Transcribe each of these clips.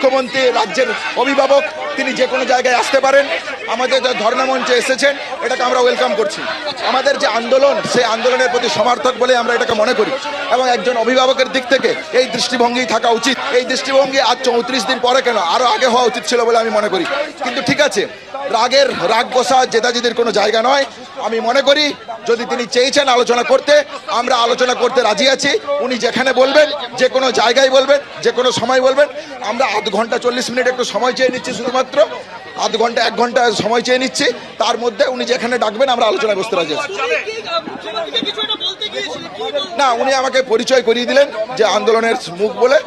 মুখ্যমন্ত্রী, রাজ্যের অভিভাবক, তিনি যে কোনো জায়গায় আসতে পারেন। আমাদের যে ধর্ণামঞ্চে এসেছেন, এটাকে আমরা ওয়েলকাম করছি। আমাদের যে আন্দোলন, সেই আন্দোলনের প্রতি সমর্থক বলে আমরা এটাকে মনে করি। এবং একজন অভিভাবকের দিক থেকে এই দৃষ্টিভঙ্গি থাকা উচিত। এই দৃষ্টিভঙ্গি আজ চৌত্রিশ দিন পরে কেন? আরও আগে হওয়া উচিত ছিল বলে আমি মনে করি। কিন্তু ঠিক আছে, রাগের রাগ গোসা জেদাজিদের কোনো জায়গা নয়। আমি মনে করি যদি তিনি চেয়েছেন আলোচনা করতে, আমরা আলোচনা করতে রাজি আছি। উনি যেখানে বলবেন, যে কোনো জায়গায় বলবেন, যে কোনো সময় বলবেন। আমরা আধ ঘণ্টা চল্লিশ মিনিট একটু সময় চেয়ে নিচ্ছি শুধুমাত্র। আধ ঘণ্টা, এক ঘণ্টা সময় চেয়ে নিচ্ছি। তার মধ্যে উনি যেখানে ডাকবেন, আমরা আলোচনায় বসতে রাজি আছি। না, উনি আমাকে পরিচয় করিয়ে দিলেন, যে আন্দোলনের মুখ বলে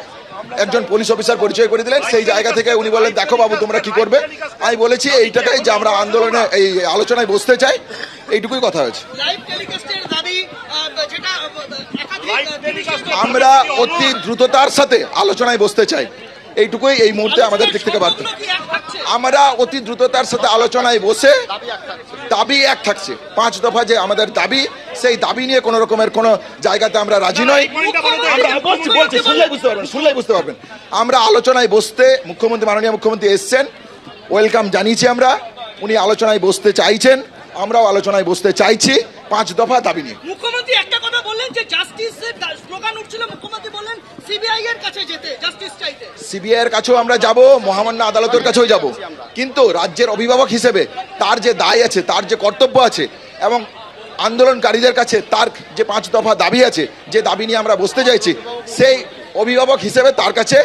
একজন পুলিশ অফিসার পরিচয় করে দিলেন। সেই জায়গা থেকে উনি বললেন, দেখো বাবু, তোমরা কি করবে? আমি বলেছি এইটাটাই যে আমরা আন্দোলনে, এই আলোচনায় বসতে চাই এইটুকুই কথা হয়েছে। আমরা অতি দ্রুততার সাথে আলোচনায় বসতে চাই। এইটুকুই এই মুহূর্তে আমাদের দিক থেকে থাকছে? আমরা অতি দ্রুততার সাথে আলোচনায় বসে দাবি এক থাকছে। পাঁচ দফা যে আমাদের দাবি সেই দাবি নিয়ে কোনো রকমের কোনো জায়গাতে আমরা রাজি নই। বুঝতে পারবেন শুনলেই বুঝতে পারবেন। আমরা আলোচনায় বসতে মুখ্যমন্ত্রী মাননীয় মুখ্যমন্ত্রী এসছেন। ওয়েলকাম জানিয়েছি আমরা। উনি আলোচনায় বসতে চাইছেন। আমরাও আলোচনায় বসতে চাইছি। পাঁচ দফা দাবি নিয়ে। মুখ্যমন্ত্রী একটা কথা বললেন যে জাস্টিসের স্লোগান উঠছিল মুখ্যমন্ত্রী বললেন সিবিআই এর কাছে যেতে জাস্টিস চাইতে। সিবিআই এর কাছেও আমরা যাব মহামান্য আদালতের কাছেও যাব। কিন্তু রাজ্যের অভিভাবক হিসেবে তার যে দায় আছে তার যে কর্তব্য আছে এবং আন্দোলনকারীদের কাছে তার যে পাঁচ দফা দাবি আছে যে দাবি নিয়ে আমরা বসতে চাইছি সেই অভিভাবক হিসেবে তার কাছে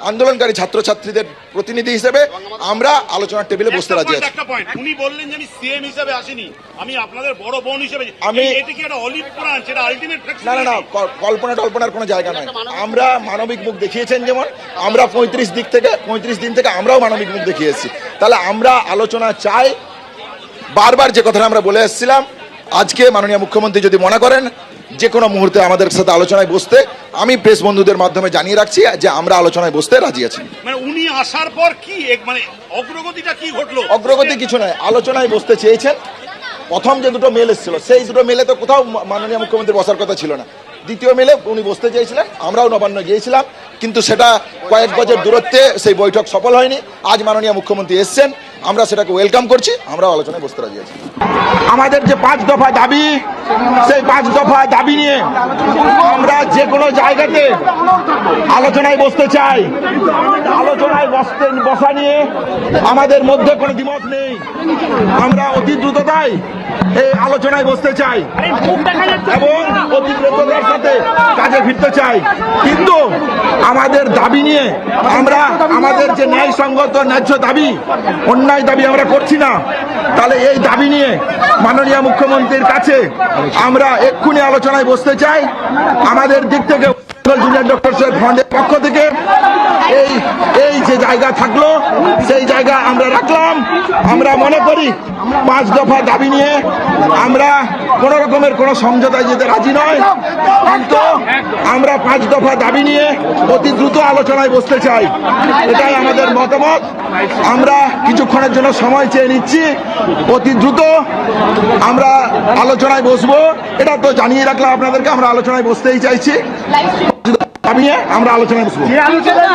আন্দোলনকারী ছাত্রছাত্রীদের প্রতিনিধি হিসেবে আমরা আলোচনার টেবিলে বসতে রাজি আছি। উনি বললেন যে আমি সিএম হিসেবে আসিনি। আমি আপনাদের বড় বোন হিসেবে আমি- এটা কি একটা অলিভ প্রাণ? যেটা আলটিমেট না না না কল্পনা টল্পনার কোনো জায়গা নয়। আমরা মানবিক মুখ দেখিয়েছেন যেমন আমরা পঁয়ত্রিশ দিক থেকে পঁয়ত্রিশ দিন থেকে আমরাও মানবিক মুখ দেখিয়েছি তাহলে আমরা আলোচনা চাই। বারবার যে কথাটা আমরা বলে এসেছিলাম আজকে মাননীয় মুখ্যমন্ত্রী যদি মনে করেন যে কোনো মুহূর্তে আমাদের সাথে আলোচনায় বসতে আমি প্রেস বন্ধুদের মাধ্যমে জানিয়ে রাখছি যে আমরা আলোচনায় বসতে রাজি আছি। মানে উনি আসার পর কি এক- মানে অগ্রগতিটা কি ঘটলো? অগ্রগতি কিছু নয় আলোচনায় বসতে চেয়েছেন। প্রথম যে দুটো মেল এসেছিল সেই দুটো মেলে তো কোথাও মাননীয় মুখ্যমন্ত্রী বসার কথা ছিল না। দ্বিতীয় মেলে উনি বসতে চেয়েছিলেন আমরাও নবান্ন গিয়েছিলাম কিন্তু সেটা কয়েক গজের দূরত্বে সেই বৈঠক সফল হয়নি। আজ মাননীয় মুখ্যমন্ত্রী এসছেন আমরা সেটাকে ওয়েলকাম করছি আমরাও আলোচনায় বসতে রাজি আছি। আমাদের যে পাঁচ দফা দাবি সেই পাঁচ দফায় দাবি নিয়ে আমরা যে কোনো জায়গাতে আলোচনায় বসতে চাই। আলোচনায় বসতে বসা নিয়ে আমাদের মধ্যে কোনো দ্বিমত নেই। আমরা অতি দ্রুততায় এই আলোচনায় বসতে চাই। এবং কাজে ফিরতে চাই। কিন্তু আমাদের দাবি নিয়ে আমরা আমাদের যে ন্যায়সঙ্গত ন্যায্য দাবি, অন্যায় দাবি আমরা করছি না। তাহলে এই দাবি নিয়ে মাননীয় মুখ্যমন্ত্রীর কাছে আমরা এক্ষুনি আলোচনায় বসতে চাই। আমাদের দিক থেকে জুনিয়র ডক্টর সাহেব ফান্ডের পক্ষ থেকে এই এই যে জায়গা থাকল, সেই জায়গা আমরা রাখলাম। আমরা মনে করি পাঁচ দফা দাবি নিয়ে আমরা কোন রকমের কোন সমঝোতায় যেতে রাজি নয়। কিন্তু আমরা পাঁচ দফা দাবি নিয়ে অতি দ্রুত আলোচনায় বসতে চাই। এটাই আমাদের মতামত। আমরা কিছুক্ষণের জন্য সময় চেয়ে নিচ্ছি। অতি দ্রুত আমরা আলোচনায় বসবো। এটা তো জানিয়ে রাখলাম আপনাদেরকে, আমরা আলোচনায় বসতেই চাইছি। নিয়ে আমরা আলোচনায় বসবো। যে আলোচনায়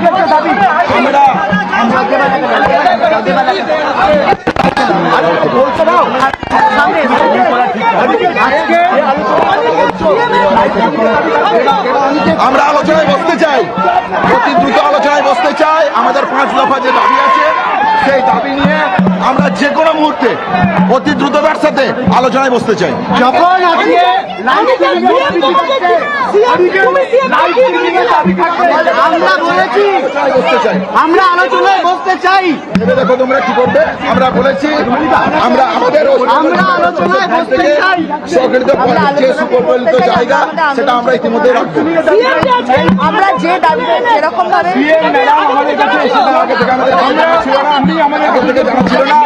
সেখানে দাবি। আমরা আলোচনায় বসতে চাই। অতি দ্রুত আলোচনায় বসতে চাই। আমাদের পাঁচ দফা যে দাবি আছে সেই দাবি নিয়ে আমরা যে কোনো মুহূর্তে অতি দ্রুততার সাথে আলোচনায় বসতে চাই। যখন আজকে আমরা বলেছি আলোচনায় বসতে চাই। আমরা আলোচনায় বসতে চাই। দেখো তোমরা কি করবে? আমরা বলেছি আমরা আমাদের আমরা আলোচনায় বসতে চাই। স্বকৃত যে জায়গা সেটা আমরা ইতিমধ্যে রাখব। আমরা যে দাবি যেরকম ভাবে আগে থেকে আমাদের ছিল না আগে থেকে জানা ছিল না